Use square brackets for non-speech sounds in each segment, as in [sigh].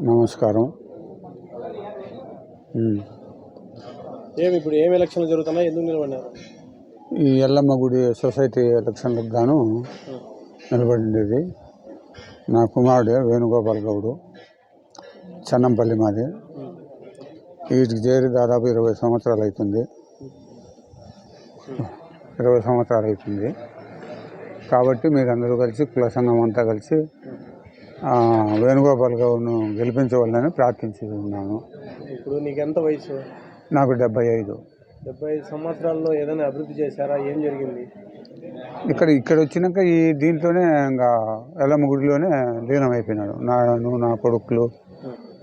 నమస్కారం. ఏమి ఇప్పుడు ఏం ఎలక్షన్లు జరుగుతున్నాయి? ఎందుకు నిలబడినారు ఈ ఎల్లమ్మ గుడి సొసైటీ ఎలక్షన్లకు గాను నిలబడింది. నా కుమారుడు వేణుగోపాల్ గౌడు చెన్నంపల్లి మాది. వీటికి చేరి దాదాపు ఇరవై సంవత్సరాలు అవుతుంది ఇరవై సంవత్సరాలు అవుతుంది కాబట్టి మీరందరూ కలిసి కుల సంఘం అంతా కలిసి వేణుగోపాల్ గౌడ్ను గెలిపించవాలని ప్రార్థించి ఉన్నాను. ఇప్పుడు నీకు ఎంత వయసు? నాకు డెబ్బై ఐదు. డెబ్బై ఐదు సంవత్సరాల్లో ఏదైనా అభివృద్ధి చేశారా? ఏం జరిగింది? ఇక్కడ ఇక్కడ వచ్చినాక ఈ దీంట్లోనే ఇంకా ఎల్లమ్మ గుడిలోనే లీనం అయిపోయినాడు నాను నా కొడుకులు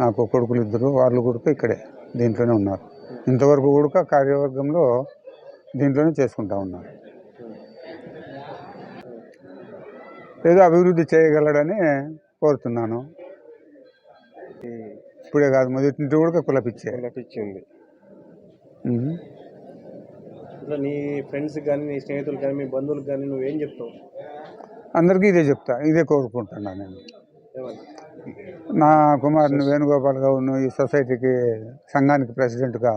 నాకు కొడుకులు ఇద్దరు వాళ్ళు కూడా ఇక్కడే దీంట్లోనే ఉన్నారు. ఇంతవరకు కూడా కార్యవర్గంలో దీంట్లోనే చేసుకుంటా ఉన్నారు. ఏదో అభివృద్ధి చేయగలడని కోరుతున్నాను. ఇప్పుడే కాదు మొదటి కూడా కులపిచ్చే. పిచ్చింది ఉహు. ఇట్లా నీ ఫ్రెండ్స్ కానీ నీ స్నేహితులు కానీ మీ బంధువులకు కానీ నువ్వేం చెప్తావు? అందరికీ ఇదే చెప్తా ఇదే కోరుకుంటున్నాను నేను. నా కుమారుని వేణుగోపాల్ గౌడ్ను ఈ సొసైటీకి సంఘానికి ప్రెసిడెంట్గా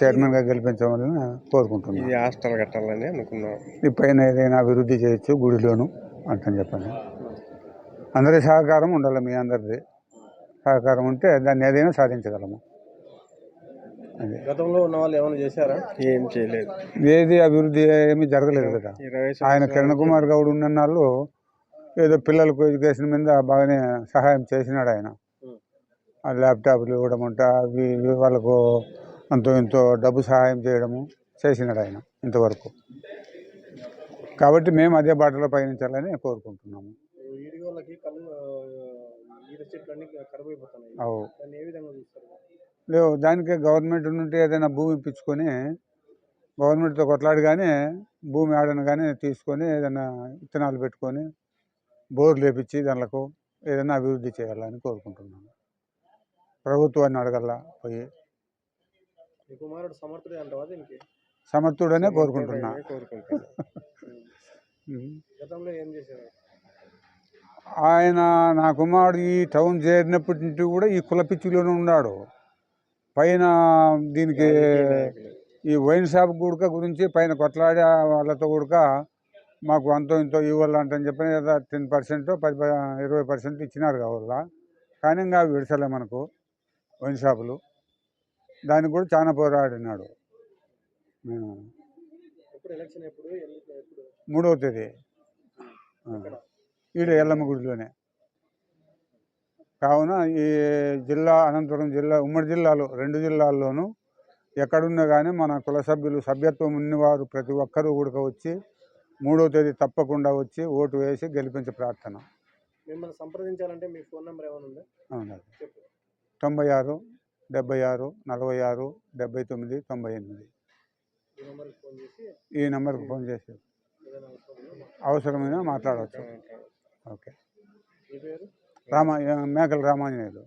చైర్మన్గా గెలిపించవాలని కోరుకుంటున్నాను ఇది హాస్టల్ కట్టాలని ఈ పైన ఏదైనా అభివృద్ధి చేయొచ్చు గుడిలోను అంటని చెప్పండి అందరి సహకారం ఉండాలి మీ అందరిది. సహకారం ఉంటే దాన్ని ఏదైనా సాధించగలము. గతంలో ఉన్న వాళ్ళు ఏమైనా చేశారా? ఏం చేయలేదు. ఏది అభివృద్ధి ఏమీ జరగలేదు కదా. ఆయన కిరణ్ కుమార్ గౌడ్ ఉన్న నాళ్ళు ఏదో పిల్లలకు ఎడ్యుకేషన్ మీద బాగానే సహాయం చేసినాడు ఆయన. ఆ ల్యాప్టాప్లు ఇవ్వడం అంట అవి ఇవి వాళ్ళకు అంతో ఇంతో డబ్బు సహాయం చేయడము చేసినాడు ఆయన ఇంతవరకు. కాబట్టి మేము అదే బాటలో పయనించాలని కోరుకుంటున్నాము. వాళ్ళకి కళ్ళు ఈడ చెట్లు అన్ని కరువైపోతున్నాయి అవు. దాన్ని ఏ విధంగా చూస్తారు? లేవు దానికి గవర్నమెంట్ నుండి ఏదైనా భూమి ఇప్పించుకొని గవర్నమెంట్తో కొట్లాడి కానీ భూమి ఆడను కానీ తీసుకొని ఏదైనా విత్తనాలు పెట్టుకొని బోర్లు వేపించి దానిలకు ఏదైనా అభివృద్ధి చేయాలని కోరుకుంటున్నాను. ప్రభుత్వాన్ని అడగల్లా పోయి. కుమారుడు సమర్థుడే అంటావా దీనికి? సమర్థుడనే కోరుకుంటున్నా. [laughs] గతంలో ఏం చేశారు? ఆయన నా కుమారుడు ఈ టౌన్ చేరినప్పటి నుంచి కూడా ఈ కులపిచ్చిలోనే ఉన్నాడు. పైన దీనికి ఈ వైన్ షాప్ గుడక గురించి పైన కొట్లాడే వాళ్ళతో కూడా మాకు అంతో ఇంతో ఇవ్వాలంటని చెప్పి ఏదో టెన్ పర్సెంట్ పది ఇరవై పర్సెంట్ ఇచ్చినారు కావాల? కానీ ఇంకా విడసలే మనకు వైన్ షాపులు. దానికి కూడా చాలా పోరాడినాడు. ఎప్పుడు మూడవ తేదీ. ఈడ ఎల్లమ్మ గుడిలోనే. కావున ఈ జిల్లా అనంతపురం జిల్లా ఉమ్మడి జిల్లాలో రెండు జిల్లాల్లోనూ ఎక్కడున్నా కానీ మన కుల సభ్యులు సభ్యత్వం ఉన్నవారు ప్రతి ఒక్కరూ కూడా వచ్చి మూడవ తేదీ తప్పకుండా వచ్చి ఓటు వేసి గెలిపించే ప్రార్థన. మిమ్మల్ని సంప్రదించాలంటే మీ ఫోన్ నెంబర్ ఏమైనా ఉందా? తొంభై ఆరు డెబ్బై ఆరు నలభై ఆరు డెబ్బై తొమ్మిది తొంభై ఎనిమిది. ఈ నెంబర్కి ఫోన్ చేసి అవసరమైన మాట్లాడవచ్చు ఓకే. రామ మేకల రామాంజనేయులు.